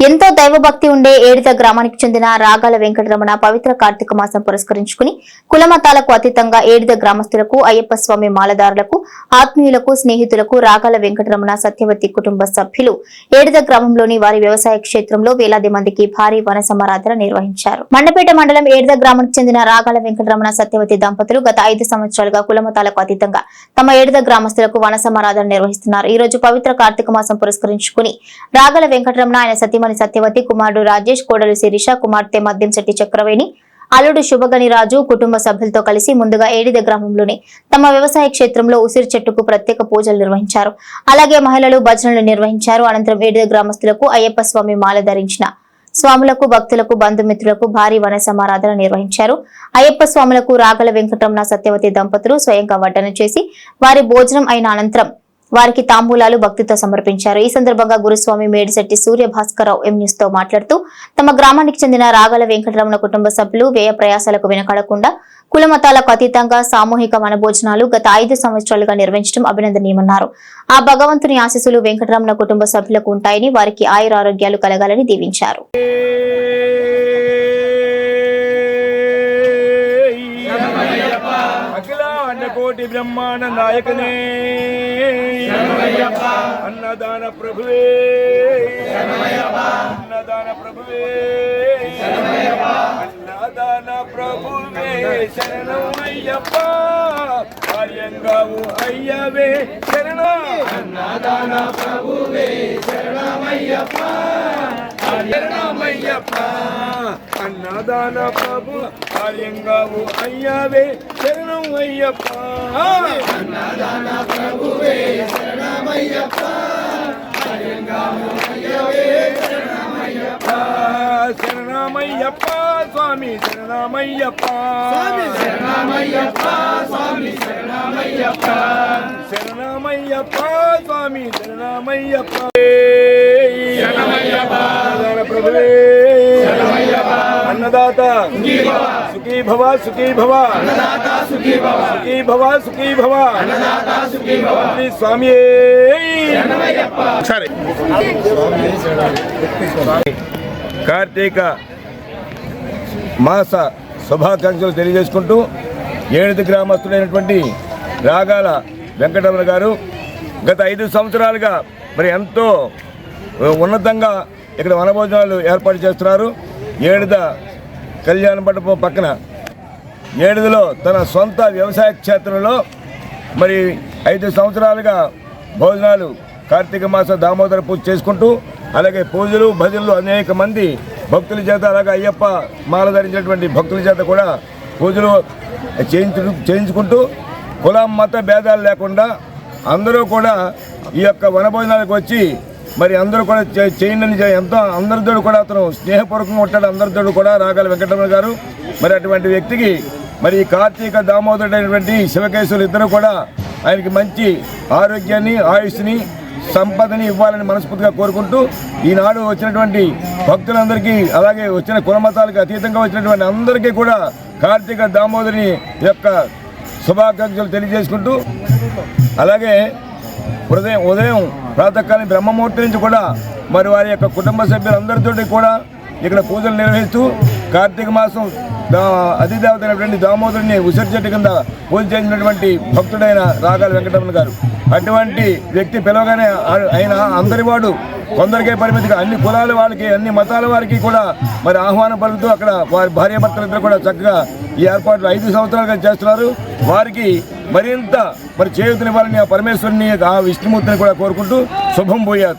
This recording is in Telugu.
ఎంతో దైవభక్తి ఉండే ఏడిత గ్రామానికి చెందిన రాగాల వెంకటరమణ పవిత్ర కార్తీక మాసం పురస్కరించుకుని కులమతాలకు అతీతంగా ఏడిద గ్రామస్తులకు అయ్యప్ప స్వామి మాలదారులకు ఆత్మీయులకు స్నేహితులకు రాగాల వెంకటరమణ సత్యవతి కుటుంబ సభ్యులు ఏడిద గ్రామంలోని వారి వ్యవసాయ క్షేత్రంలో వేలాది మందికి భారీ వన సమారాధన నిర్వహించారు. మండపేట మండలం ఏడిద గ్రామానికి చెందిన రాగాల వెంకటరమణ సత్యవతి దంపతులు గత ఐదు సంవత్సరాలుగా కులమతాలకు అతీతంగా తమ ఏడిద గ్రామస్తులకు వన సమారాధన నిర్వహిస్తున్నారు. ఈ రోజు పవిత్ర కార్తీక మాసం పురస్కరించుకుని రాగల వెంకటరమణ ఆయన సతీమణి సత్యవతి కుమారుడు రాజేష్ కోడలు శిరీష కుమార్తె మద్యంశెట్టి చక్రవేణి అల్లుడు శుభగని రాజు కుటుంబ సభ్యులతో కలిసి ముందుగా ఏడిద గ్రామంలోని తమ వ్యవసాయ క్షేత్రంలో ఉసిరి చెట్టుకు ప్రత్యేక పూజలు నిర్వహించారు. అలాగే మహిళలు భజనలు నిర్వహించారు. అనంతరం ఏడిద గ్రామస్తులకు అయ్యప్ప స్వామి మాల ధరించిన స్వాములకు భక్తులకు బంధుమిత్రులకు భారీ వన సమారాధన నిర్వహించారు. అయ్యప్ప స్వాములకు రాగల వెంకటరమణ సత్యవతి దంపతులు స్వయంగా వడ్డన చేసి వారి భోజనం అయిన అనంతరం వారికి తాంబూలాలు భక్తితో సమర్పించారు. ఈ సందర్భంగా గురుస్వామి మేడిశెట్టి సూర్య భాస్కరరావు ఎం న్యూస్తో మాట్లాడుతూ తమ గ్రామానికి చెందిన రాగల వెంకటరమణ కుటుంబ సభ్యులు వ్యయ ప్రయాసాలకు వెనకడకుండా కులమతాలకు అతీతంగా సామూహిక వనభోజనాలు గత ఐదు సంవత్సరాలుగా నిర్వహించడం అభినందనీయమన్నారు. ఆ భగవంతుని ఆశీస్సులు వెంకటరమణ కుటుంబ సభ్యులకు ఉంటాయని వారికి ఆయురారోగ్యాలు కలగాలని దీవించారు. అఖిల అన్నకోటి బ్రహ్మాండ నాయకనే. అన్నదాన ప్రభువే అన్నదాన ప్రభువే అన్నదాన ప్రభువే శరణమయ్యప్ప కార్యంగావు అయ్యవే శరణం అన్నదాన ప్రభువే శరణమయ్యప్ప శరణమయ్యప్ప అన్నదాన ప్రభు కార్యంగావు అయ్యవే శరణం అయ్యప్ప అన్నదాన ప్రభువే శరణమయ్యప్ప. శరణమయ్యప్ప శరణమయ్యప్ప స్వామి శరణమయ్యప్ప. శరణమయ్యప్ప స్వామి శరణమయ్యప్ప. శరణమయ్యప్ప. స్వామి శరణమయ్యప్ప. శరణమయ్యప్ప ప్రభువే అన్నదాత. సుఖీ భవ. సుఖీ భవ సుఖీ భవ. సుఖీ భవ. శ్రీ స్వామి సరే. కార్తీక మాస శుభాకాంక్షలు తెలియజేసుకుంటూ ఏడుది గ్రామస్తులైనటువంటి రాగాల వెంకటరమణ గారు గత ఐదు సంవత్సరాలుగా మరి ఎంతో ఉన్నతంగా ఇక్కడ వనభోజనాలు ఏర్పాటు చేస్తున్నారు. ఏడుద కళ్యాణ మండపం పక్కన ఏడుదిలో తన సొంత వ్యవసాయ క్షేత్రంలో మరి ఐదు సంవత్సరాలుగా భోజనాలు కార్తీక మాస దామోదర పూజ చేసుకుంటూ అలాగే పూజలు భజనలు అనేక మంది భక్తుల చేత అలాగే అయ్యప్ప మాల ధరించినటువంటి భక్తుల చేత కూడా పూజలు చేయించు చేయించుకుంటూ కులం మత భేదాలు లేకుండా అందరూ కూడా ఈ యొక్క వనభోజనాలకు వచ్చి మరి అందరూ కూడా చేయండి ఎంతో అందరితో కూడా అతను స్నేహపూర్వకంగా ఉంటాడు. అందరితో కూడా రాగాల వెంకటరమణ గారు. మరి అటువంటి వ్యక్తికి మరి కార్తీక దామోదరుడైనటువంటి శివకేశవులు ఇద్దరు కూడా ఆయనకి మంచి ఆరోగ్యాన్ని ఆయుష్ని సంపదని ఇవ్వాలని మనస్ఫూర్తిగా కోరుకుంటూ ఈనాడు వచ్చినటువంటి భక్తులందరికీ అలాగే వచ్చిన కులమతాలకు అతీతంగా వచ్చినటువంటి అందరికీ కూడా కార్తీక దామోదరి యొక్క శుభాకాంక్షలు తెలియజేసుకుంటూ అలాగే ఉదయం ఉదయం ప్రాతకాలం బ్రహ్మముహూర్తి నుంచి కూడా మరి వారి యొక్క కుటుంబ సభ్యులందరితోటి కూడా ఇక్కడ పూజలు నిర్వహిస్తూ కార్తీక మాసం దా అధిదేవత అయినటువంటి దామోదరుని ఉసిరి కింద పూజ చేసినటువంటి భక్తుడైన రాగాల వెంకటరమణ గారు. అటువంటి వ్యక్తి పిలవగానే ఆయన అందరి వాడు కొందరికే పరిమితిగా అన్ని కులాల వారికి అన్ని మతాల వారికి కూడా మరి ఆహ్వానం పలుకుతూ అక్కడ వారి భార్యాభర్తలిద్దరు కూడా చక్కగా ఈ ఏర్పాట్లు ఐదు సంవత్సరాలుగా చేస్తున్నారు. వారికి మరింత మరి చేయుతనివ్వాలని ఆ పరమేశ్వరుని ఆ విష్ణుమూర్తిని కూడా కోరుకుంటూ శుభం పోయారు.